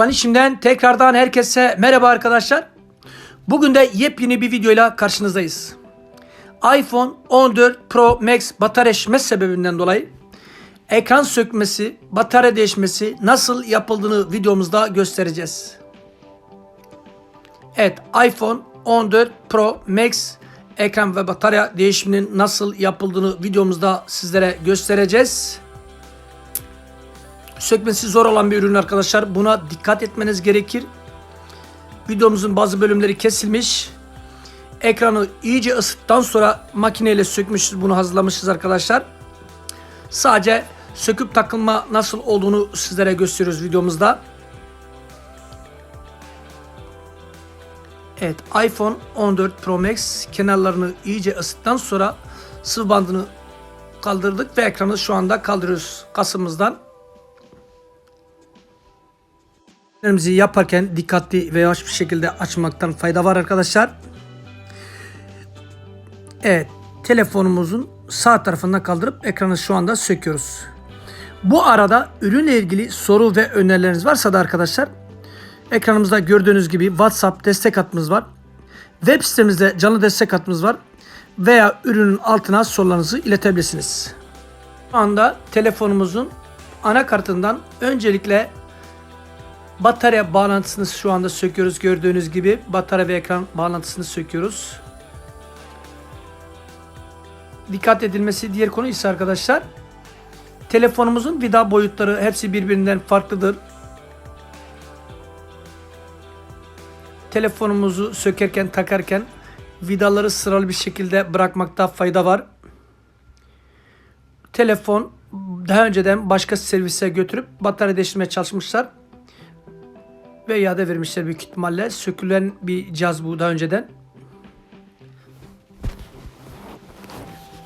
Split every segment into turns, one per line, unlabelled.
Osman İşim'den tekrardan herkese merhaba arkadaşlar. Bugün de yepyeni bir videoyla karşınızdayız. iPhone 14 Pro Max batarya şişmesi sebebinden dolayı ekran sökmesi, batarya değişmesi nasıl yapıldığını videomuzda göstereceğiz. Evet iPhone 14 Pro Max ekran ve batarya değişiminin nasıl yapıldığını videomuzda sizlere göstereceğiz sökmesi zor olan bir ürün arkadaşlar. Buna dikkat etmeniz gerekir. Videomuzun bazı bölümleri kesilmiş. Ekranı iyice ısıttıktan sonra makineyle sökmüşüz. Bunu hazırlamışız arkadaşlar. Sadece söküp takılma nasıl olduğunu sizlere gösteriyoruz videomuzda. Evet iPhone 14 Pro Max kenarlarını iyice ısıttıktan sonra sıvı bandını kaldırdık ve ekranı şu anda kaldırıyoruz kasımızdan. Ürünlerimizi yaparken dikkatli ve yavaş bir şekilde açmaktan fayda var arkadaşlar. Evet, telefonumuzun sağ tarafından kaldırıp ekranı şu anda söküyoruz. Bu arada ürünle ilgili soru ve önerileriniz varsa da arkadaşlar ekranımızda gördüğünüz gibi WhatsApp destek hattımız var. Web sitemizde canlı destek hattımız var. Veya ürünün altına sorularınızı iletebilirsiniz. Şu anda telefonumuzun anakartından öncelikle Batarya bağlantısını şu anda söküyoruz. Gördüğünüz gibi batarya ve ekran bağlantısını söküyoruz. Dikkat edilmesi diğer konu ise arkadaşlar telefonumuzun vida boyutları hepsi birbirinden farklıdır. Telefonumuzu sökerken takarken vidaları sıralı bir şekilde bırakmakta fayda var. Telefon daha önceden başka servise götürüp batarya değiştirmeye çalışmışlar ve iade vermişler büyük ihtimalle. Sökülen bir cihaz bu daha önceden.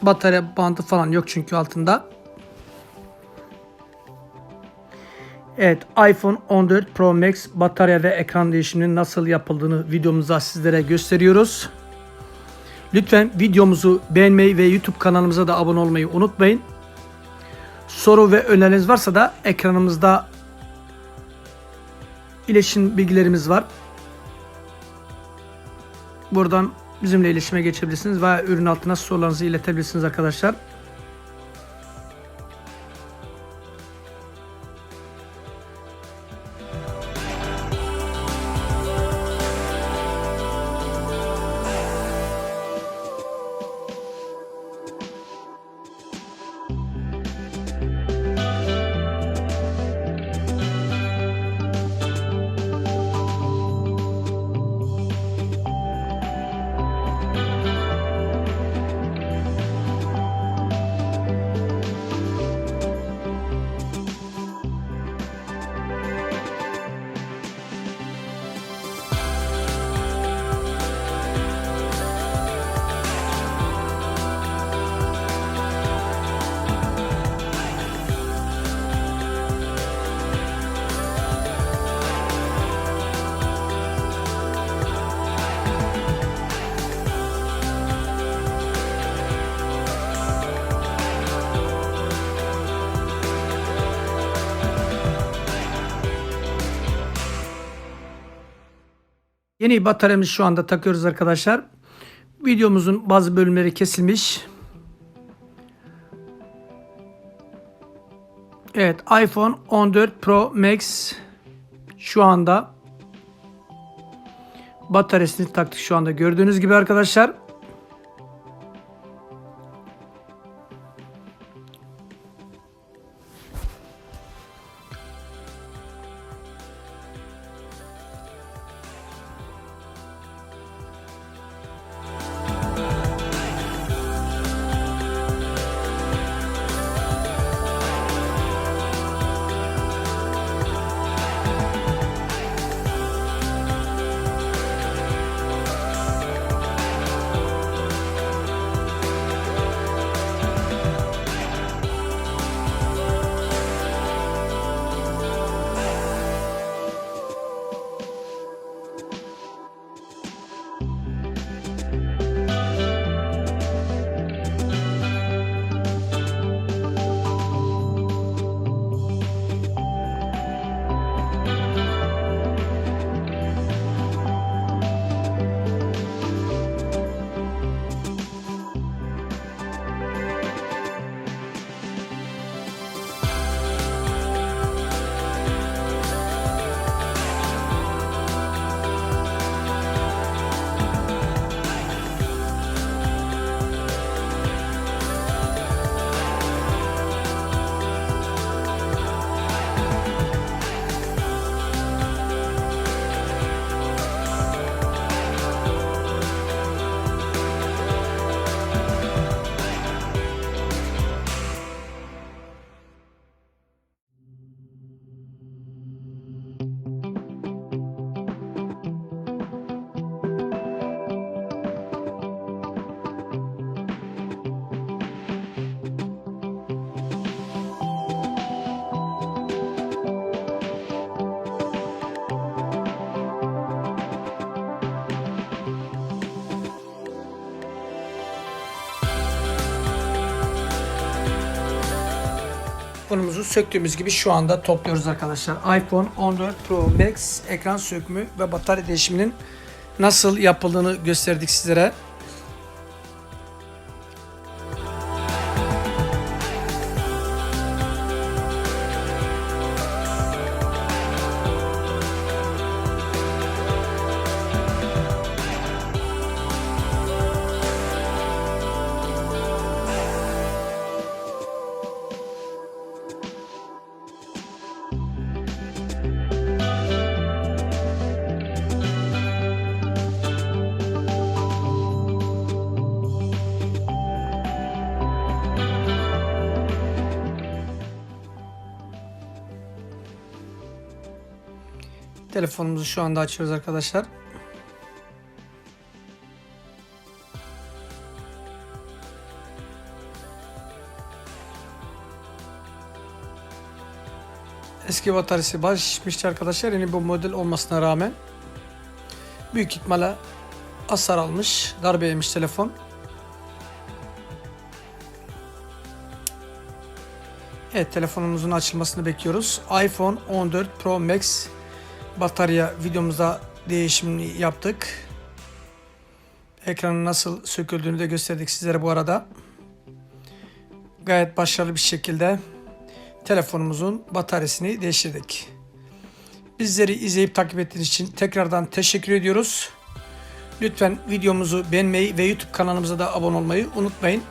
Batarya bandı falan yok çünkü altında. Evet iPhone 14 Pro Max batarya ve ekran değişiminin nasıl yapıldığını videomuzda sizlere gösteriyoruz. Lütfen videomuzu beğenmeyi ve YouTube kanalımıza da abone olmayı unutmayın. Soru ve öneriniz varsa da ekranımızda iletişim bilgilerimiz var. Buradan bizimle iletişime geçebilirsiniz veya ürün altına sorularınızı iletebilirsiniz arkadaşlar. Yeni bataryamızı şu anda takıyoruz arkadaşlar. Videomuzun bazı bölümleri kesilmiş. Evet iPhone 14 Pro Max şu anda bataryasını taktık şu anda gördüğünüz gibi arkadaşlar. Telefonumuzu söktüğümüz gibi şu anda topluyoruz arkadaşlar. iPhone 14 Pro Max ekran sökümü ve batarya değişiminin nasıl yapıldığını gösterdik sizlere. Telefonumuzu şu anda açıyoruz arkadaşlar. Eski bataryası baş şişmişti arkadaşlar. Yeni bu model olmasına rağmen büyük ihtimalle hasar almış, darbe yemiş telefon. Evet telefonumuzun açılmasını bekliyoruz. iPhone 14 Pro Max batarya videomuzda değişimini yaptık. Ekranın nasıl söküldüğünü de gösterdik sizlere bu arada. Gayet başarılı bir şekilde telefonumuzun bataryasını değiştirdik. Bizleri izleyip takip ettiğiniz için tekrardan teşekkür ediyoruz. Lütfen videomuzu beğenmeyi ve YouTube kanalımıza da abone olmayı unutmayın.